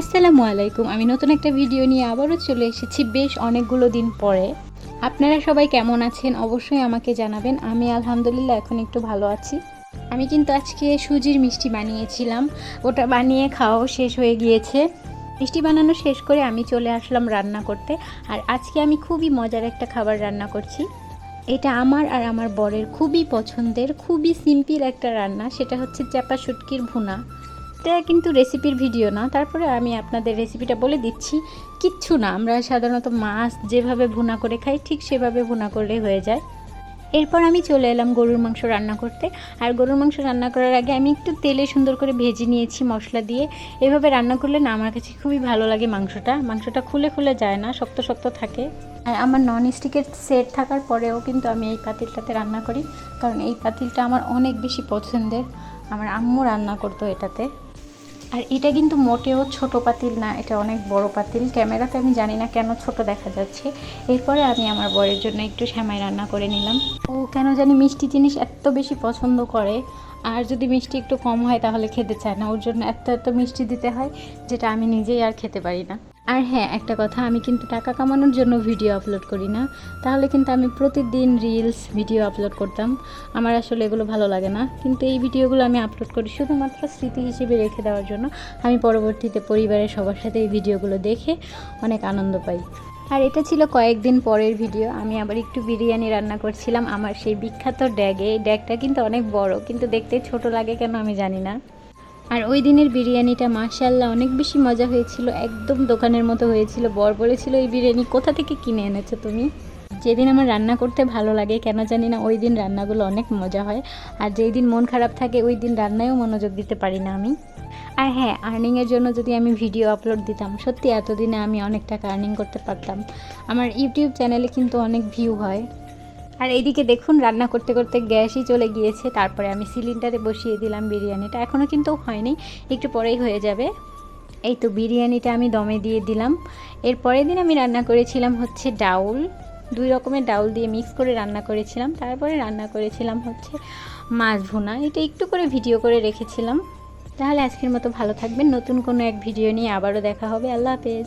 আসসালামু আলাইকুম। আমি নতুন একটা ভিডিও নিয়ে আবারও চলে এসেছি বেশ অনেকগুলো দিন পরে। আপনারা সবাই কেমন আছেন? অবশ্যই আমাকে জানাবেন। আমি আলহামদুলিল্লাহ এখন একটু ভালো আছি। আমি কিন্তু আজকে সুজির মিষ্টি বানিয়েছিলাম। ওটা বানিয়ে খাওয়াও শেষ হয়ে গিয়েছে। মিষ্টি বানানো শেষ করে আমি চলে আসলাম রান্না করতে। আর আজকে আমি খুবই মজার একটা খাবার রান্না করছি। এটা আমার আর আমার বরের খুবই পছন্দের, খুবই সিম্পল একটা রান্না। সেটা হচ্ছে চাপা শুটকির ভুনা। এটা কিন্তু রেসিপির ভিডিও না। তারপরে আমি আপনাদের রেসিপিটা বলে দিচ্ছি। কিচ্ছু না, আমরা সাধারণত মাছ যেভাবে ভুনা করে খাই, ঠিক সেভাবে ভুনা করলে হয়ে যায়। এরপর আমি চলে এলাম গরুর মাংস রান্না করতে। আর গরুর মাংস রান্না করার আগে আমি একটু তেলে সুন্দর করে ভেজে নিয়েছি মশলা দিয়ে। এভাবে রান্না করলে না আমার কাছে খুবই ভালো লাগে মাংসটা। মাংসটা খুলে খুলে যায় না, শক্ত শক্ত থাকে। আর আমার নন স্টিকের সেট থাকার পরেও কিন্তু আমি এই পাতিলটাতে রান্না করি। কারণ এই পাতিলটা আমার অনেক বেশি পছন্দের। আমার আম্মু রান্না করতো এটাতে। আর এটা কিন্তু মোটেও ছোট পাতিল না, এটা অনেক বড় পাতিল। ক্যামেরাতে আমি জানি না কেন ছোট দেখা যাচ্ছে। এরপরে আমি আমার বরের জন্য একটু শ্যামাই রান্না করে নিলাম। ও কেন জানি মিষ্টি জিনিস এত বেশি পছন্দ করে, আর যদি মিষ্টি একটু কম হয় তাহলে খেতে চায় না। ওর জন্য এত এত মিষ্টি দিতে হয়, যেটা আমি নিজেই আর খেতে পারি না। আর হ্যাঁ একটা কথা, আমি কিন্তু টাকা কামানোর জন্য ভিডিও আপলোড করি না। তাহলে কিন্তু আমি প্রতিদিন রিলস ভিডিও আপলোড করতাম। আমার আসলে এগুলো ভালো লাগে না। কিন্তু এই ভিডিওগুলো আমি আপলোড করি শুধুমাত্র স্মৃতি হিসেবে রেখে দেওয়ার জন্য। আমি পরবর্তীতে পরিবারের সবার সাথে এই ভিডিওগুলো দেখে অনেক আনন্দ পাই। আর এটা ছিল কয়েকদিন পরের ভিডিও আমি আবার একটু বিরিয়ানি রান্না করছিলাম। আমার সেই বিখ্যাত ড্যাগে। এই ড্যাগটা কিন্তু অনেক বড়, কিন্তু দেখতে ছোট লাগে কেন আমি জানি না। আর ওই দিনের বিরিয়ানিটা মাশাল্লাহ অনেক বেশি মজা হয়েছিল, একদম দোকানের মতো হয়েছিল। বর বলেছিল, এই বিরিয়ানি কোথা থেকে কিনে এনেছো তুমি? যেদিন আমার রান্না করতে ভালো লাগে, কেন জানি না, ওই দিন রান্নাগুলো অনেক মজা হয়। আর যেই দিন মন খারাপ থাকে, ওই দিন রান্নায়ও মনোযোগ দিতে পারি না আমি। আর হ্যাঁ আর্নিংয়ের জন্য যদি আমি ভিডিও আপলোড দিতাম, সত্যি এতদিনে আমি অনেক টাকা আর্নিং করতে পারতাম। আমার ইউটিউব চ্যানেলে কিন্তু অনেক ভিউ হয়। আর এইদিকে দেখুন, রান্না করতে করতে গ্যাসই চলে গিয়েছে। তারপরে আমি সিলিন্ডারে বসিয়ে দিলাম বিরিয়ানিটা। এখনও কিন্তু হয়নি, একটু পরেই হয়ে যাবে। এই তো বিরিয়ানিটা আমি দমে দিয়ে দিলাম। এর পরের দিন আমি রান্না করেছিলাম হচ্ছে ডাউল। দুই রকমের ডাউল দিয়ে মিক্স করে রান্না করেছিলাম। তারপরে রান্না করেছিলাম হচ্ছে মাছ ভুনা। এটা একটু করে ভিডিও করে রেখেছিলাম। তাহলে আজকের মতো ভালো থাকবেন। নতুন কোনো এক ভিডিও নিয়ে আবারও দেখা হবে। আল্লাহ হাফেজ।